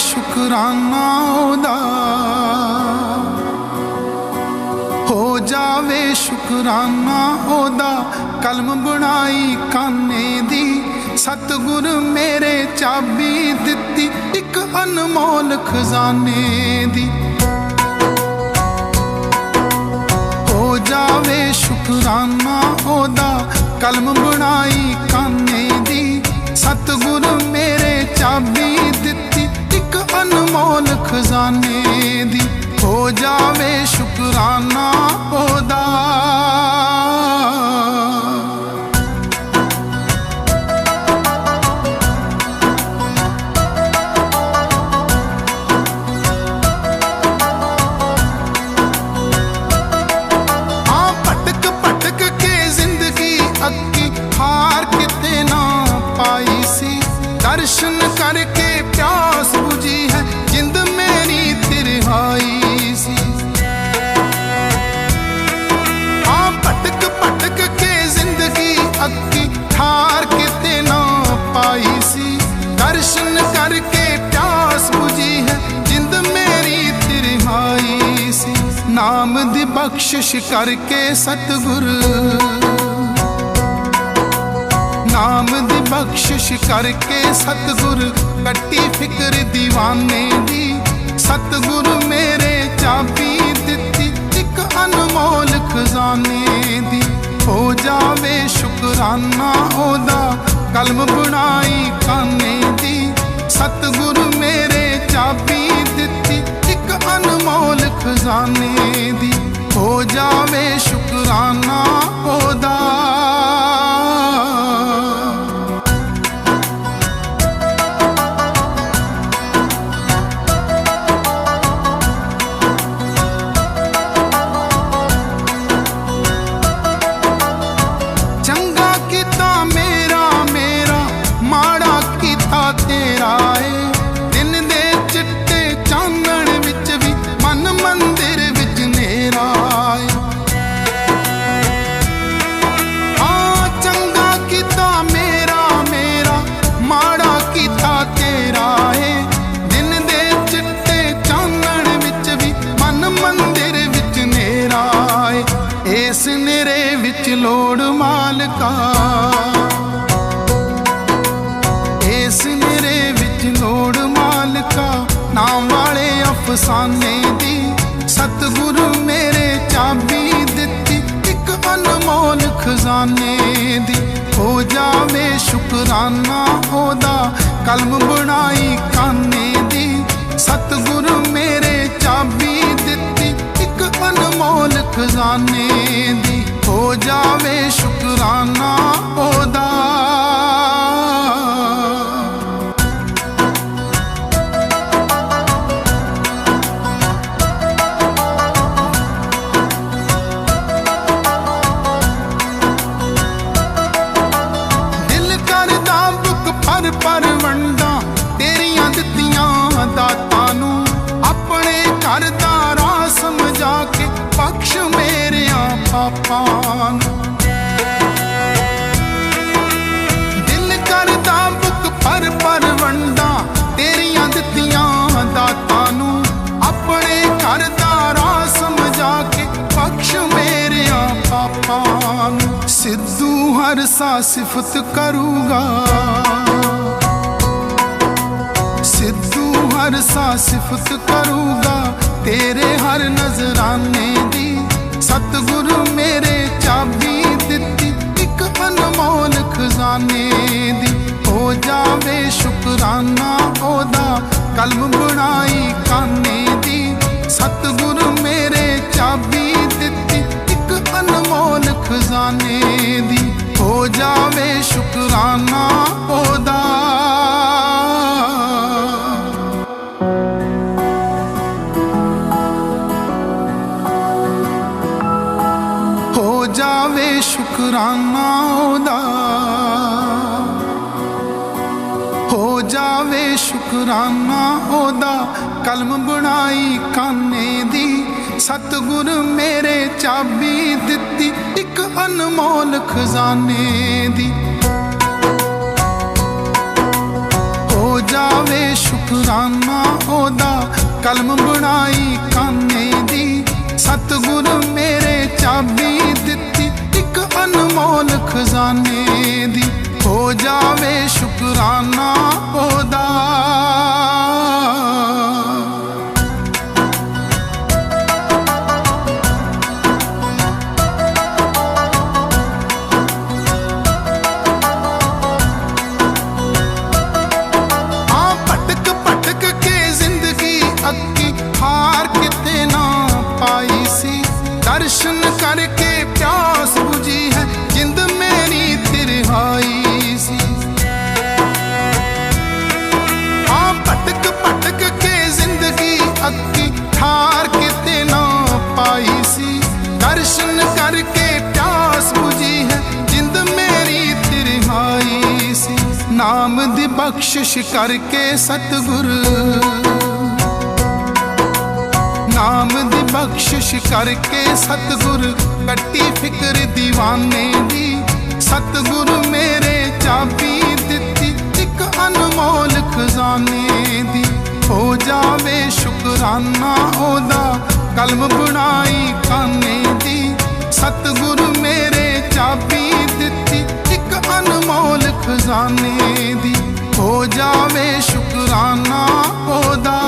ਸ਼ੁਕਰਾਨਾ ਉਹਦਾ। ਹੋ ਜਾਵੇ ਸ਼ੁਕਰਾਨਾ ਉਹਦਾ। ਕਲਮ ਬਣਾਈ ਕਾਨੇ ਦੀ। ਸਤਿਗੁਰ ਮੇਰੇ ਚਾਬੀ ਦਿੱਤੀ। ਇੱਕ ਅਨਮੋਲ ਖਜ਼ਾਨੇ ਦੀ। ਹੋ ਜਾਵੇ ਸ਼ੁਕਰਾਨਾ ਉਹਦਾ। ਕਲਮ ਬਣਾਈ ਖਜ਼ਾਨੇ ਦੀ ਹੋ ਜਾਵੇ ਸ਼ੁਕਰਾਨਾ ਉਹਦਾ। ਨਾਮ ਦੀ ਬਖਸ਼ਿਸ਼ ਕਰਕੇ ਸਤਿਗੁਰ। ਨਾਮ ਦੀ ਬਖਸ਼ਿਸ਼ ਕਰਕੇ ਸਤਿਗੁਰ, ਕੱਟੀ ਫਿਕਰ دیਵਾਨੇ ਦੀ। ਸਤਿਗੁਰ ਮੇਰੇ ਚਾਬੀ ਦਿੱਤੀ, ਇੱਕ ਅਨਮੋਲ ਖਜ਼ਾਨੇ ਦੀ। ਹੋ ਜਾਵੇ ਸ਼ੁਕਰਾਨਾ, ਉਹਦਾ ਕਲਮ ਬਣਾਈ ਇਸ ਵਿੱਚ ਲੋੜ ਮਾਲਕਾ। ਇਸ ਨੇਰੇ ਵਿੱਚ ਲੋੜ ਮਾਲਕਾ। ਨਾਮ ਵਾਲੇ ਅਫਸਾਨੇ ਦੀ ਸਤਿਗੁਰੂ ਮੇਰੇ ਚਾਬੀ ਦਿੱਤੀ। ਇੱਕ ਅਨਮੋਲ ਖਜ਼ਾਨੇ ਦੀ ਹੋ ਜਾਵੇ ਸ਼ੁਕਰਾਨਾ ਉਹਦਾ। ਕਲਮ ਬਣਾਈ ਕਾਨੇ ਦੀ ਸਤਿਗੁਰੂ ਮੇਰੇ ਚਾਬੀ ਦਿੱਤੀ। ਇੱਕ ਅਨਮੋਲ ਖਜ਼ਾਨੇ ਦੀ ਹੋ ਜਾਵੇ ਸ਼ੁਕਰਾਨਾ ਉਹਦਾ। ਮੇਰਿਆਂ ਦਿਲ ਕਰਦਾ ਬੁੱਕ ਪਰ ਪਰ ਵੰਡਾਂ, ਤੇਰੀਆਂ ਦਿੱਤੀਆਂ ਦਾਤਾਂ ਨੂੰ। ਆਪਣੇ ਘਰ ਦਾ ਰਾਹ ਸਮਝਾ ਕੇ ਬਖਸ਼ ਮੇਰਿਆਂ ਪਾਪਾਂ ਨੂੰ। ਸਿੱਧੂ ਹਰ ਸਾ ਸਿਫਤ ਕਰੂਗਾ। ਸਿੱਧੂ ਹਰ ਸਾ ਸਿਫਤ ਕਰੂਗਾ। ਤੇਰੇ ਹਰ ਨਜ਼ਰਾਨੇ ਦੀ ਸਤਿਗੁਰੂ ਮੇਰੇ ਚਾਬੀ ਦਿੱਤੀ, ਇੱਕ ਅਨਮੋਲ ਖਜ਼ਾਨੇ ਦੀ। ਹੋ ਜਾਵੇ ਸ਼ੁਕਰਾਨਾ ਉਹਦਾ, ਕਲਮ ਬਣਾਈ ਕਾਨੇ ਦੀ। ਸਤਿਗੁਰੂ ਮੇਰੇ ਚਾਬੀ ਦਿੱਤੀ, ਇੱਕ ਅਨਮੋਲ ਖਜ਼ਾਨੇ ਦੀ। ਹੋ ਜਾਵੇ ਸ਼ੁਕਰਾਨਾ ਸ਼ੁਕਰਾਨਾ ਉਹਦਾ ਕਲਮ ਬਣਾਈ ਕਾਨੇ ਦੀ। ਸਤਿਗੁਰ ਮੇਰੇ ਚਾਬੀ ਦਿੱਤੀ, ਇੱਕ ਅਨਮੋਲ ਖਜ਼ਾਨੇ ਦੀ। ਹੋ ਜਾਵੇ ਸ਼ੁਕਰਾਨਾ ਉਹਦਾ ਕਲਮ ਬਣਾਈ ਕਾਨੇ ਦੀ। ਸਤਿਗੁਰ ਮੇਰੇ ਚਾਬੀ ਦਿੱਤੀ, ਇੱਕ ਅਨਮੋਲ ਖਜ਼ਾਨੇ ਦੀ। ਹੋ ਜਾਵੇ ਸ਼ੁਕਰਾਨਾ ਉਹਦਾ। ਬਖਸ਼ਿਸ਼ ਕਰਕੇ ਸਤਿਗੁਰ। ਨਾਮ ਦੀ ਬਖਸ਼ਿਸ਼ ਕਰਕੇ ਸਤਿਗੁਰ। ਕੱਟੀ ਫਿਕਰ دیਵਾਨੇ ਦੀ, ਸਤਿਗੁਰ ਮੇਰੇ ਚਾਬੀ ਦਿੱਤੀ। ਇੱਕ ਅਨਮੋਲ ਖਜ਼ਾਨੇ ਦੀ, ਹੋ ਜਾਵੇ ਸ਼ੁਕਰਾਨਾ ਉਹਦਾ। ਕਲਮ ਬਣਾਈ ਕਾਨੇ ਦੀ, ਸਤਿਗੁਰ ਮੇਰੇ ਚਾਬੀ ਦਿੱਤੀ। ਇੱਕ ਅਨਮੋਲ ਖਜ਼ਾਨੇ ਦੀ। ਹੋ ਜਾਵੇ ਸ਼ੁਕਰਾਨਾ ਉਹਦਾ।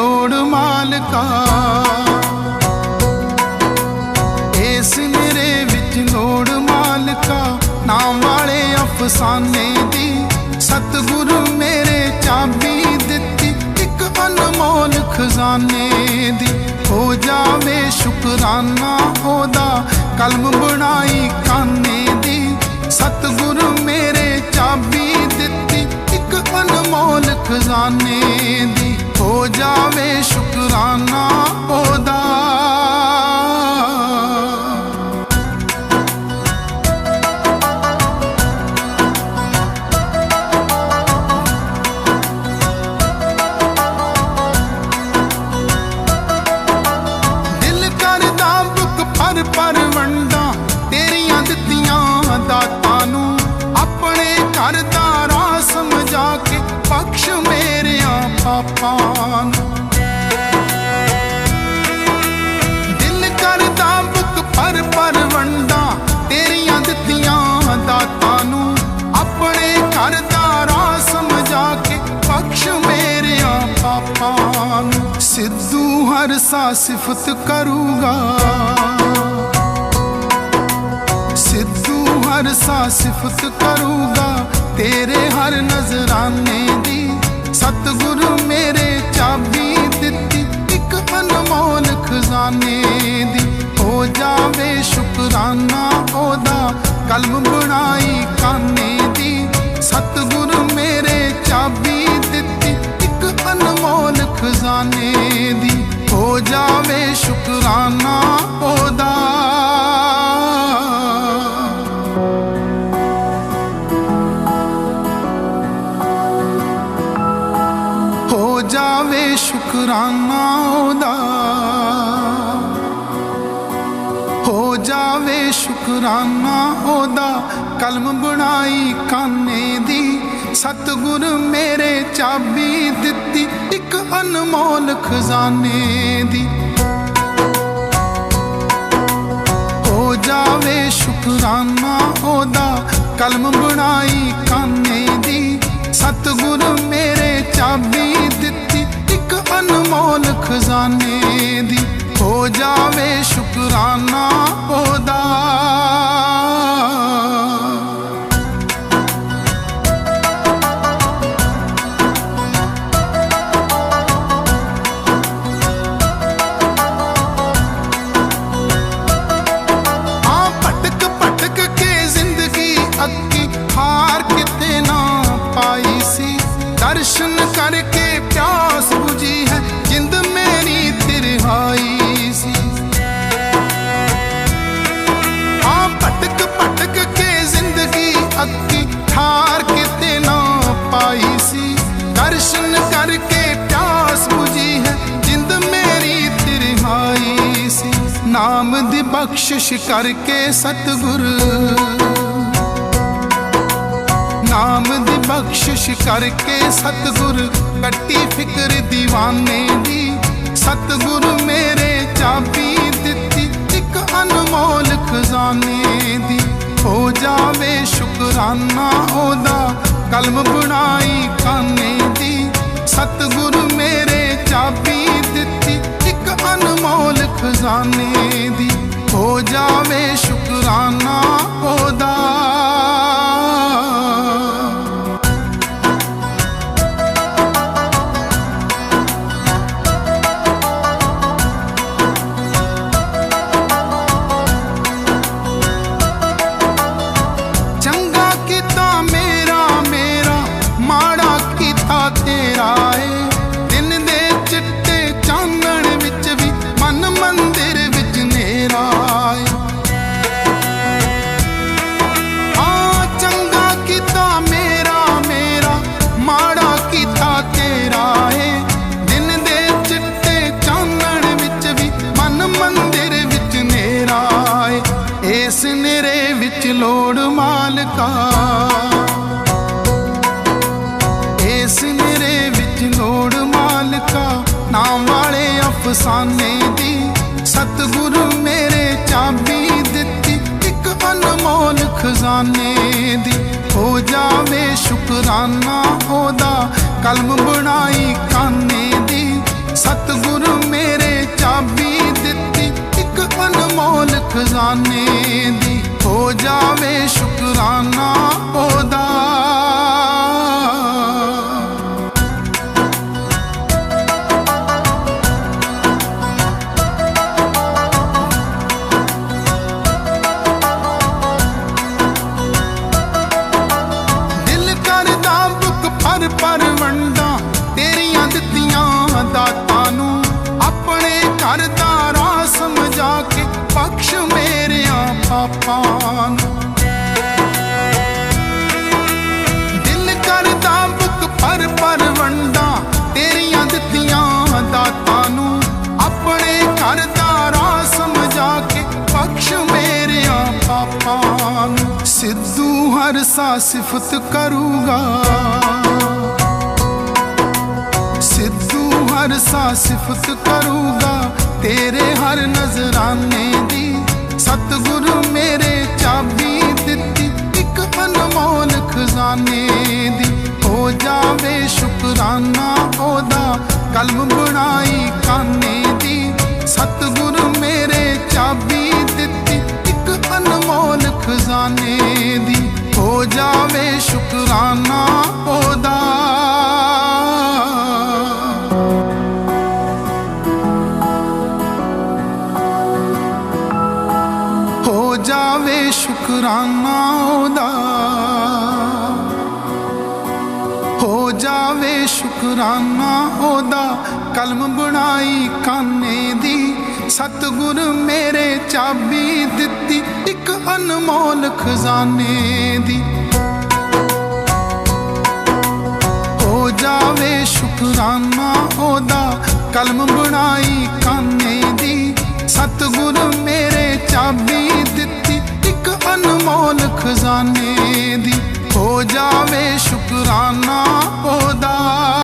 ਲੋੜ ਮਾਲਕਾ। ਇਸ ਨੇਰੇ ਵਿੱਚ ਲੋੜ ਮਾਲਕਾ। ਨਾਮ ਵਾਲੇ ਅਫਸਾਨੇ ਦੀ ਸਤਿਗੁਰੂ ਮੇਰੇ ਚਾਬੀ ਦਿੱਤੀ। ਇੱਕ ਅਨਮੋਲ ਖਜ਼ਾਨੇ ਦੀ ਹੋ ਜਾਵੇ ਸ਼ੁਕਰਾਨਾ ਉਹਦਾ। ਕਲਮ ਬਣਾਈ ਕਾਨੇ ਦੀ ਸਤਿਗੁਰੂ ਮੇਰੇ ਚਾਬੀ ਦਿੱਤੀ। ਇੱਕ ਅਨਮੋਲ ਖਜ਼ਾਨੇ ਵੰਡਾਂ ਤੇਰੀਆਂ ਦਿੱਤੀਆਂ ਦਾਤਾਂ ਨੂੰ। ਆਪਣੇ ਘਰ ਦਾ ਰਾਹ ਸਮਝਾ ਕੇ ਬਖਸ਼ ਮੇਰਿਆਂ ਪਾਪਾਂ ਨੂੰ। ਦਿਲ ਕਰਦਾ ਬੁੱਕ ਪਰ ਪਰ ਵੰਡਾਂ, ਤੇਰੀਆਂ ਦਿੱਤੀਆਂ ਦਾਤਾਂ ਨੂੰ। ਆਪਣੇ ਘਰ ਦਾ ਰਾਹ ਸਮਝਾ ਕੇ ਬਖਸ਼ ਮੇਰਿਆਂ ਪਾਪਾਂ ਨੂੰ। ਸਿੱਧੂ ਹਰ ਸਾ ਸਿਫਤ ਕਰੂਗਾ। ਹਰ ਸਾ ਸਿਫਤ ਕਰੂਗਾ। ਤੇਰੇ ਹਰ ਨਜ਼ਰਾਨੇ ਦੀ ਸਤਿਗੁਰੂ ਮੇਰੇ ਚਾਬੀ ਦਿੱਤੀ। ਇੱਕ ਅਨਮੋਲ ਖਜ਼ਾਨੇ ਦੀ ਹੋ ਜਾਵੇ ਸ਼ੁਕਰਾਨਾ ਉਹਦਾ। ਕਲਮ ਬਣਾਈ ਕਾਨੇ ਦੀ ਸਤਿਗੁਰੂ ਮੇਰੇ ਚਾਬੀ ਦਿੱਤੀ। ਇੱਕ ਅਨਮੋਲ ਖਜ਼ਾਨੇ ਦੀ ਹੋ ਜਾਵੇ ਸ਼ੁਕਰਾਨਾ ਉਹਦਾ। ਸ਼ੁਕਰਾਨਾ ਉਹਦਾ ਕਲਮ ਬਣਾਈ ਕਾਨੇ ਦੀ। ਸਤਿਗੁਰ ਮੇਰੇ ਚਾਬੀ ਦਿੱਤੀ, ਇੱਕ ਅਨਮੋਲ ਖਜ਼ਾਨੇ ਦੀ। ਹੋ ਜਾਵੇ ਸ਼ੁਕਰਾਨਾ ਉਹਦਾ ਕਲਮ ਬਣਾਈ ਕਾਨੇ ਦੀ। ਸਤਿਗੁਰ ਮੇਰੇ ਚਾਬੀ ਦਿੱਤੀ, ਇੱਕ ਅਨਮੋਲ ਖਜ਼ਾਨੇ ਦੀ। ਹੋ ਜਾਵੇ ਸ਼ੁਕਰਾਨਾ ਉਹਦਾ। ਬਖਸ਼ਿਸ਼ ਕਰਕੇ ਸਤਿਗੁਰ। ਨਾਮ ਦੀ ਬਖਸ਼ਿਸ਼ ਕਰਕੇ ਸਤਿਗੁਰ, ਕੱਟੀ ਫਿਕਰ دیਵਾਨੇ ਦੀ। ਸਤਿਗੁਰ ਮੇਰੇ ਚਾਬੀ ਦਿੱਤੀ, ਇੱਕ ਅਨਮੋਲ ਖਜ਼ਾਨੇ ਦੀ। ਹੋ ਜਾਵੇ ਸ਼ੁਕਰਾਨਾ ਉਹਦਾ, ਕਲਮ ਬਣਾਈ ਕਾਨੇ ਦੀ। ਸਤਿਗੁਰ ਮੇਰੇ ਚਾਬੀ ਦਿੱਤੀ, ਇੱਕ ਅਨਮੋਲ ਖਜ਼ਾਨੇ ਦੀ। ਹੋ ਜਾਵੇ ਸ਼ੁਕਰਾਨਾ ਉਹਦਾ। ਅਫਸਾਨੇ ਦੀ ਸਤਿਗੁਰੂ ਮੇਰੇ ਚਾਬੀ ਦਿੱਤੀ। ਇੱਕ ਅਨਮੋਲ ਖਜ਼ਾਨੇ ਦੀ। ਹੋ ਜਾਵੇ ਸ਼ੁਕਰਾਨਾ ਉਹਦਾ। ਕਲਮ ਬਣਾਈ ਕਾਨੇ ਦੀ। ਸਤਿਗੁਰੂ ਮੇਰੇ ਚਾਬੀ ਦਿੱਤੀ। ਇੱਕ ਅਨਮੋਲ ਖਜ਼ਾਨੇ ਦੀ। ਹੋ ਜਾਵੇ ਸ਼ੁਕਰਾਨਾ ਉਹਦਾ। ਸਿੱਧੂ ਹਰ ਸਾ ਸਿਫਤ ਕਰੂਗਾ। ਸਿੱਧੂ ਹਰ ਸਾ ਸਿਫਤ ਕਰੂਗਾ। ਤੇਰੇ ਹਰ ਨਜ਼ਰਾਨੇ ਦੀ ਸਤਿਗੁਰੂ ਮੇਰੇ ਚਾਬੀ ਦਿੱਤੀ। ਇੱਕ ਅਨਮੋਲ ਖਜ਼ਾਨੇ ਦੀ ਹੋ ਜਾਵੇ ਸ਼ੁਕਰਾਨਾ ਉਹਦਾ। ਕਲਮ ਬਣਾਈ ਕਾਨੇ ਦੀ ਸਤਿਗੁਰੂ ਮੇਰੇ ਖਜ਼ਾਨੇ ਦੀ ਹੋ ਜਾਵੇ ਸ਼ੁਕਰਾਨਾ ਉਹਦਾ। ਹੋ ਜਾਵੇ ਸ਼ੁਕਰਾਨਾ ਉਹਦਾ। ਹੋ ਜਾਵੇ ਸ਼ੁਕਰਾਨਾ ਉਹਦਾ। ਕਲਮ ਬਣਾਈ ਕਾਨੇ ਦੀ ਸਤਿਗੁਰ ਮੇਰੇ ਚਾਬੀ ਦਿੱਤੀ, ਇੱਕ ਅਨਮੋਲ ਖਜ਼ਾਨੇ ਦੀ। ਹੋ ਜਾਵੇ ਸ਼ੁਕਰਾਨਾ, ਉਹਦਾ ਕਲਮ ਬਣਾਈ ਕਾਨੇ ਦੀ। ਸਤਿਗੁਰ ਮੇਰੇ ਚਾਬੀ ਦਿੱਤੀ, ਇੱਕ ਅਨਮੋਲ ਖਜ਼ਾਨੇ ਦੀ। ਹੋ ਜਾਵੇ ਸ਼ੁਕਰਾਨਾ, ਉਹਦਾ